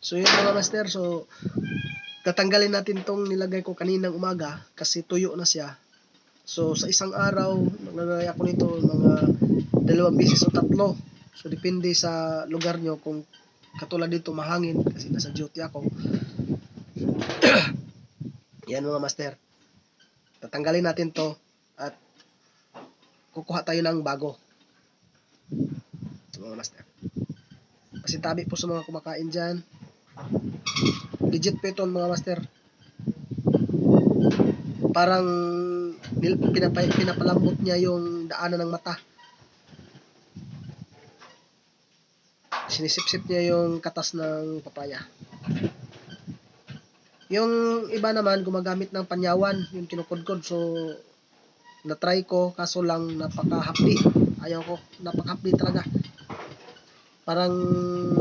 So yun mga master, so tatanggalin natin tong nilagay ko kaninang umaga kasi tuyo na siya. So sa isang araw, naglagay ako nito mga dalawang beses o tatlo. So depende sa lugar nyo kung katulad dito mahangin kasi nasa duty ako. Yan mga master. Tatanggalin natin to at kukuha tayo ng bago. Mga master. Kasi tabi po sa mga kumakain dyan. Legit po ito mga master. Parang pinapa, pinapalambot niya yung daanan ng mata. Sinisip-sip niya yung katas ng papaya. Yung iba naman gumagamit ng panyawan, yung kinukudkod. So, na-try ko kaso lang napaka-hapdi. Ayaw ko, napaka-hapdi talaga. Parang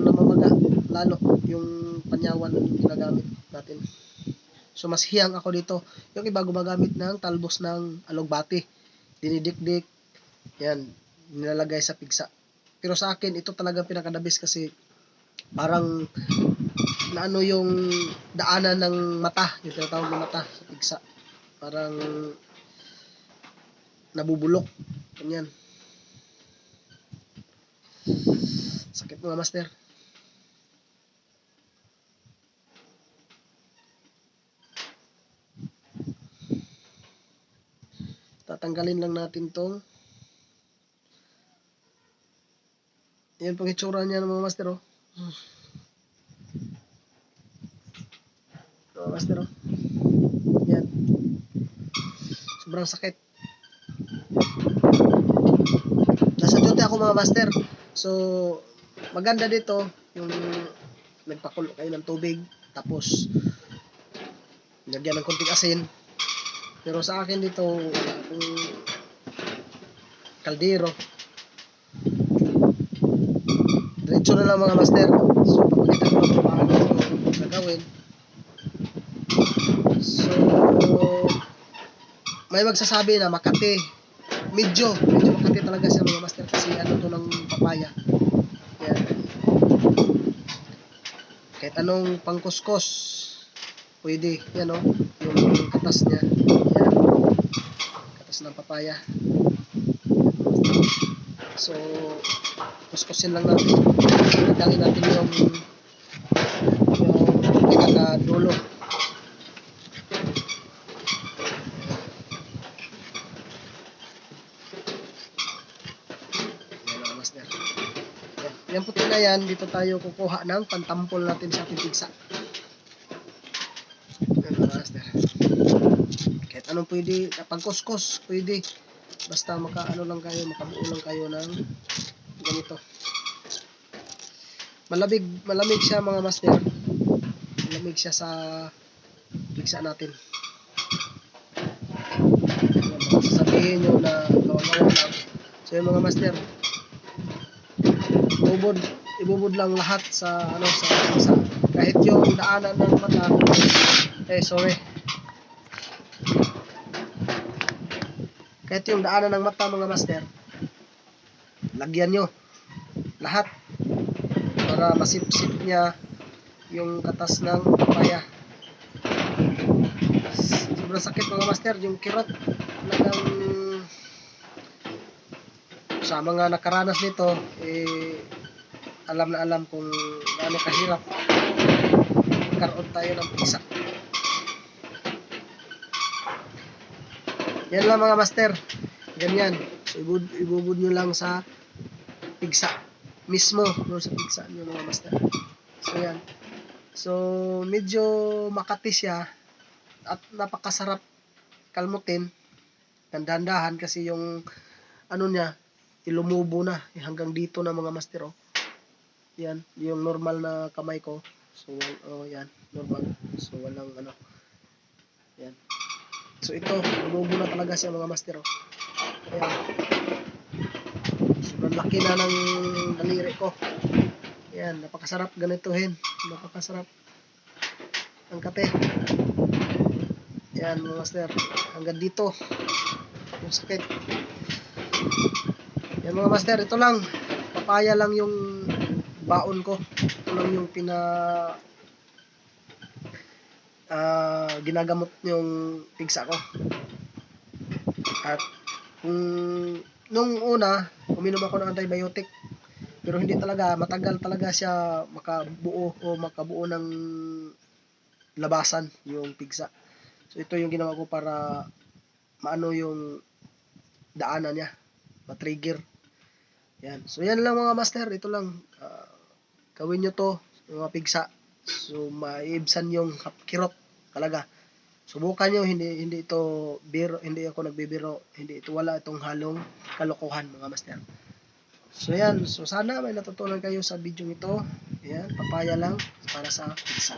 namamaga lalo yung panyawan yung ginagamit natin. So, mas hiyang ako dito. Yung iba gumagamit ng talbos ng alugbati. Dinidikdik. Yan, nilalagay sa pigsa. Pero sa akin, ito talagang pinakadabis kasi parang na ano yung daanan ng mata, yung tinatawag na mata sa pigsa. Parang nabubulok. Ganyan. Sakit mga master. Tatanggalin lang natin tong Yan pong itsura niya ng mga master oh. Mga master oh. Yan. Sobrang sakit. Nasa duty ako mga master. So, maganda dito yung nagpakulo kayo ng tubig tapos lagyan ng konting asin. Pero sa akin dito, yung kaldero, Diretso na lang mga master. So, papakita ko lang kung paano ito gagawin. So, may magsasabi na Makati. Medyo, medyo Makati talaga siya mga master kasi ano to ng papaya. Yan. Kahit anong pangkuskos, pwede. Yan o, yung katas niya. Yan. Katas ng papaya. So, kuskusin lang natin. Tanggalin natin yung yung pinaka dulo. Yan mga master. Yan. Yan puti na yan, dito tayo kukuha ng pantampol natin sa ating pigsa. Yan master. Kahit anong pwede, pagkuskus, pwede. Basta makaano lang kayo, makabuo lang kayo ng ganito. Malamig, malamig siya mga master. Malamig siya sa pigsa natin. Sasabihin nyo na gawa-gawa lang. So yung mga master, ibubod, ibubod lang lahat sa ano sa pigsa. Kahit yung daanan ng mata, eh sorry. Kahit yung daanan ng mata mga master, lagyan nyo lahat para masipsip niya yung katas ng papaya. Sobrang sakit mga master, yung kirot talagang sa mga nakaranas nito, eh, alam na alam kung gaano kahirap magkaroon tayo ng pisa. Yan lang mga master. Ganyan. Ibud, ibubud nyo lang sa pigsa mismo no, sa pigsa nyo mga master. So yan. So medyo makati siya at napakasarap kalmutin. Dandahan kasi yung ano niya ilumubo na eh, hanggang dito na mga master oh. Yan, yung normal na kamay ko. So oh yan, normal. So walang ano. Yan. So ito, lumubo na talaga siya mga master oh. Ayan. Sobrang laki na ng daliri ko. Yan, napakasarap ganituhin. Napakasarap. Ang kape. Yan, mga master. Hanggang dito. Yung sakit. Mga master, ito lang. Papaya lang yung baon ko. Ito lang yung pina ah, ginagamot yung pigsa ko. At kung nung una, uminom ako ng antibiotic. Pero hindi talaga, matagal talaga siya makabuo o makabuo ng labasan yung pigsa. So ito yung ginawa ko para maano yung daanan niya, matrigger. Yan. So yan lang mga master, ito lang. Ah, gawin nyo to, mga pigsa. So maiibsan yung kirot talaga. Subukan nyo, hindi hindi ito biro, hindi ako nagbibiro, hindi ito wala itong halong kalokohan mga master. So yan, so sana may natutunan kayo sa video ito. Yan, papaya lang para sa pizza.